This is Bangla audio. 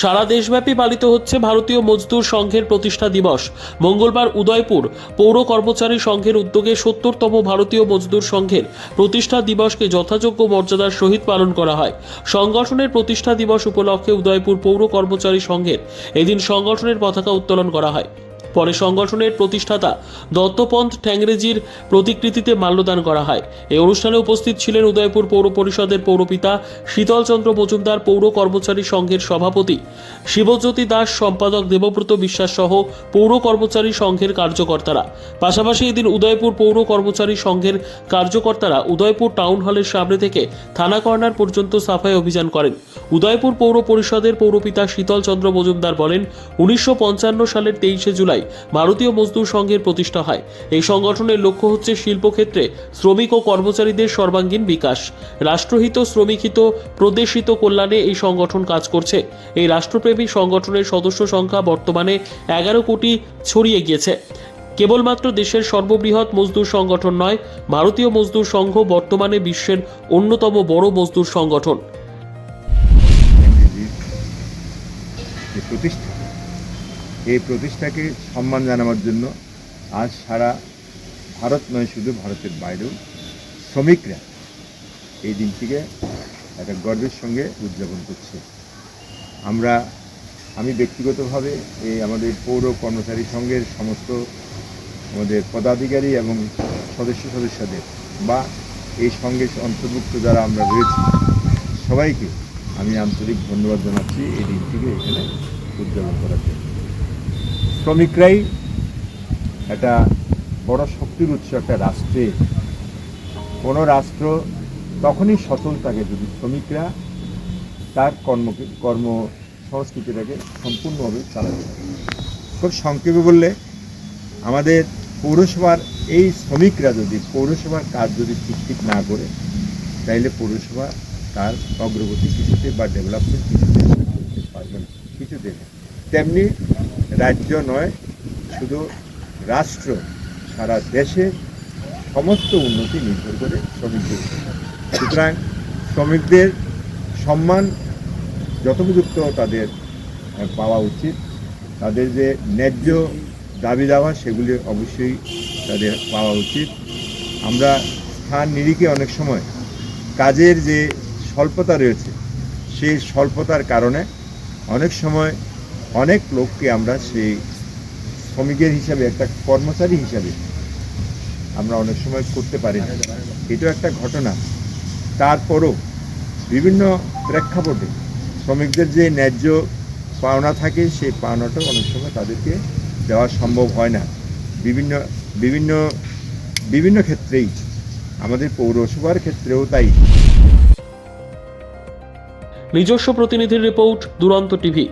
সারা দেশব্যাপী পালিত হচ্ছে ভারতীয় মজদুর সংঘের প্রতিষ্ঠা দিবস। মঙ্গলবার উদয়পুর পৌর কর্মচারী সংঘের উদ্যোগে সত্তরতম ভারতীয় মজদুর সংঘের প্রতিষ্ঠা দিবসকে যথাযোগ্য মর্যাদার সহিত পালন করা হয়। সংগঠনের প্রতিষ্ঠা দিবস উপলক্ষে উদয়পুর পৌর কর্মচারী সংঘের এদিন সংগঠনের পতাকা উত্তোলন করা হয়। পরে সংগঠনের প্রতিষ্ঠাতা দত্তপন্থ ঠ্যাংরেজির প্রতিকৃতিতে মাল্যদান করা হয়। এই অনুষ্ঠানে উপস্থিত ছিলেন উদয়পুর পৌর পরিষদের পৌরপিতা শীতলচন্দ্র মজুমদার, পৌর কর্মচারী সংঘের সভাপতি শিবজ্যোতি দাস, সম্পাদক দেবব্রত বিশ্বাস সহ পৌর কর্মচারী সংঘের কার্যকর্তারা। পাশাপাশি এদিন উদয়পুর পৌর কর্মচারী সংঘের কার্যকর্তারা উদয়পুর টাউন হলের সামনে থেকে থানা কর্নার পর্যন্ত সাফাই অভিযান করেন। উদয়পুর পৌর পরিষদের পৌরপিতা শীতল চন্দ্র মজুমদার বলেন, উনিশশো পঞ্চান্ন সালের তেইশে জুলাই ভারতীয় মজদুর সংঘের প্রতিষ্ঠা হয়। এই সংগঠনের লক্ষ্য হচ্ছে শিল্পক্ষেত্রে শ্রমিক ও কর্মচারীদের সর্বাঙ্গীন বিকাশ। রাষ্ট্রহিত, শ্রমিকহিত, প্রদেশিত কল্যাণে এই সংগঠন কাজ করছে। এই রাষ্ট্রপ্রেমী সংগঠনের সদস্য সংখ্যা বর্তমানে এগারো কোটি ছড়িয়ে গিয়েছে। কেবলমাত্র দেশের সর্ববৃহৎ মজদুর সংগঠন নয়, ভারতীয় মজদুর সংঘ বর্তমানে বিশ্বের অন্যতম বড় মজদুর সংগঠন। প্রতিষ্ঠা এই প্রতিষ্ঠাকে সম্মান জানাবার জন্য আজ সারা ভারত নয়, শুধু ভারতের বাইরেও শ্রমিকরা এই দিনটিকে একটা গর্বের সঙ্গে উদযাপন করছে। আমরা, আমি ব্যক্তিগতভাবে এই আমাদের পৌর কর্মচারী সংঘের সমস্ত আমাদের পদাধিকারী এবং সদস্য সদস্যদের বা এই সঙ্গে অন্তর্ভুক্ত যারা আমরা রয়েছি, সবাইকে আমি আন্তরিক ধন্যবাদ জানাচ্ছি এই দিনটিকে এখানে উদযাপন করার জন্য। শ্রমিকরাই একটা বড় শক্তির উৎস একটা রাষ্ট্রে। কোনো রাষ্ট্র তখনই সচল থাকে যদি শ্রমিকরা তার কর্ম কর্ম সংস্কৃতিটাকে সম্পূর্ণভাবে চালাতে খুব সংক্ষেপে বললে, আমাদের পৌরসভার এই শ্রমিকরা যদি, পৌরসভার কাজ যদি ঠিক না করে, তাইলে পৌরসভা তার অগ্রগতি কিছুতে বা ডেভেলপমেন্ট কিছুতে করতে পারবে না, কিছুতে তেমনি রাজ্য নয়, শুধু রাষ্ট্র, সারা দেশে সমস্ত উন্নতি নির্ভর করে শ্রমিকদের সুতরাং শ্রমিকদের সম্মান যথোপযুক্ত তাদের পাওয়া উচিত। তাদের যে ন্যায্য দাবি দাওয়া, সেগুলি অবশ্যই তাদের পাওয়া উচিত। আমরা স্থান নিরিখে অনেক সময় কাজের যে স্বল্পতা রয়েছে, সেই স্বল্পতার কারণে অনেক সময় অনেক লোককে আমরা সেই শ্রমিকের হিসাবে, একটা কর্মচারী হিসাবে আমরা অনেক সময় করতে পারি না। এটাও একটা ঘটনা। তারপরও বিভিন্ন প্রেক্ষাপটে শ্রমিকদের যে ন্যায্য পাওনা থাকে, সেই পাওনাটাও অনেক সময় তাদেরকে দেওয়া সম্ভব হয় না। বিভিন্ন বিভিন্ন বিভিন্ন ক্ষেত্রেই, আমাদের পৌরসভার ক্ষেত্রেও তাই। নিজস্ব প্রতিনিধির রিপোর্ট, দুরন্ত টিভি।